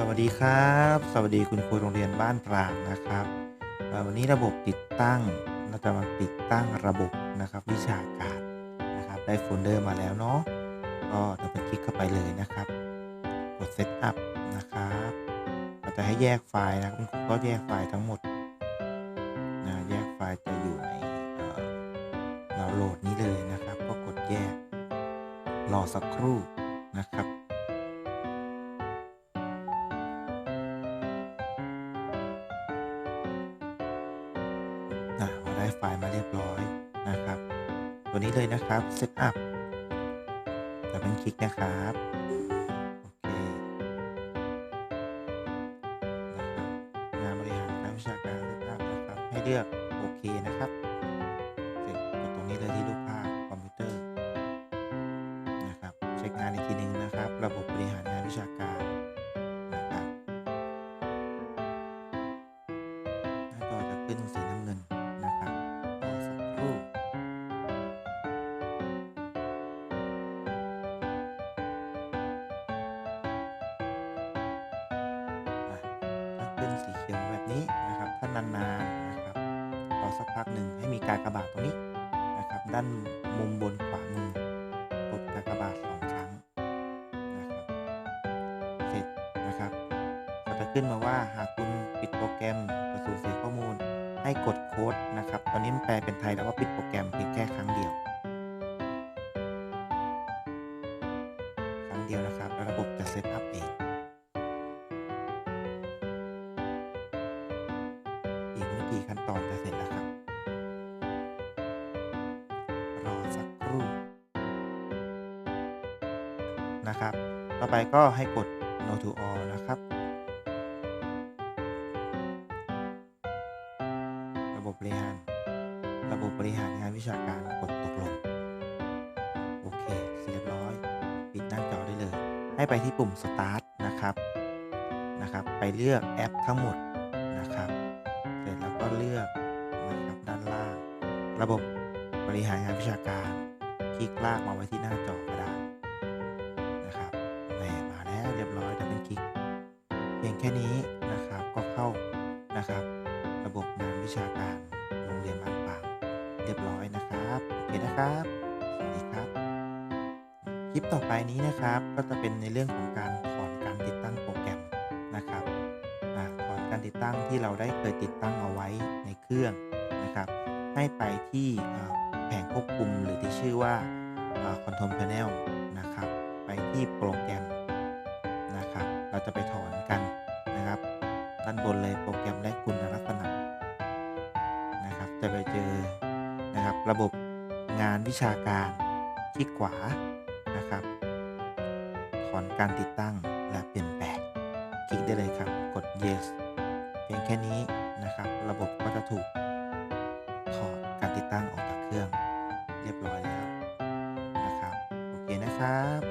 สวัสดีครับ สวัสดีคุณครูโรงเรียนบ้านตราดนะครับ วันนี้ระบบติดตั้งเราจะมาติดตั้งระบบนะครับ วิชาการนะครับ ได้โฟลเดอร์มาแล้วเนาะก็จะไปคลิกเข้าไปเลยนะครับ กด Setup นะครับเราจะให้แยกไฟล์นะคุณครูก็แยกไฟล์ทั้งหมดนะแยกไฟล์จะอยู่ในเอ่อดาโหลดนี้เลยนะครับ ก็กดแยกรอสักครู่นะครับ นะพอไฟล์มาเรียบร้อยนะครับ ตัวนี้เลยนะครับ Setup จะเป็นคลิกนะครับโอเคนะครับงานบริหารการวิชาการ Setup นะครับให้เลือกโอเคนะครับเสร็จกดตรงนี้เลยที่รูปภาพคอมพิวเตอร์นะครับเช็คงานอีกทีหนึ่งนะครับ ระบบบริหารงานวิชาการนะครับหน้าจอจะขึ้นสี ถ้าขึ้นสีเขียวแบบนี้นะครับ ถ้านานๆนะครับรอสักพักหนึ่งให้มีการกระบาดตรงนี้นะครับ ด้านมุมบนขวามือกดกากบาทสองครั้งนะครับเสร็จนะครับก็จะขึ้นมาว่าหากคุณปิดโปรแกรมจะสูญเสียข้อมูลให้กดโค้ดนะครับ ตอนนี้มันแปลเป็นไทยแล้วว่าปิดโปรแกรมเพียงแค่ครั้งเดียวครั้งเดียวนะครับ ระบบจะเซตอัพ นะครับ ต่อไปก็ให้กด no to all นะครับ ระบบบริหาร ระบบบริหารงานวิชาการกดตกลง โอเคเสร็จเรียบร้อย ปิดหน้าจอได้เลย ให้ไปที่ปุ่ม start นะครับ นะครับ ไปเลือกแอปทั้งหมดนะครับ เสร็จแล้วก็เลือกนะครับด้านล่าง ระบบบริหารงานวิชาการ คลิกลากมาไว้ที่หน้าจอ ยบร้อยดับเบิลคลิกเพียงแค่นี้นะครับก็เข้านะครับ ระบบงานวิชาการโรงเรียนบานปางเรียบร้อยนะครับโอเคนะครับสวัสดีครับ คลิปต่อไปนี้นะครับก็จะเป็นในเรื่องของการถอนการติดตั้งโปรแกรมนะครับถอนการติดตั้งที่เราได้เคยติดตั้งเอาไว้ในเครื่องนะครับ ให้ไปที่แผงควบคุมหรือที่ชื่อว่า Control Panel นะครับ ไปที่โปรแกรม จะไปถอนกันนะครับ ด้านบนเลยโปรแกรมและคุณลักษณะนะครับ จะไปเจอนะครับ ระบบงานวิชาการคลิกขวานะครับ ถอนการติดตั้งและเปลี่ยนแปลงคลิกได้เลยครับ กด yes เพียงแค่นี้นะครับ ระบบก็จะถูกถอดการติดตั้งออกจากเครื่อง เรียบร้อยแล้วนะครับ โอเคนะครับ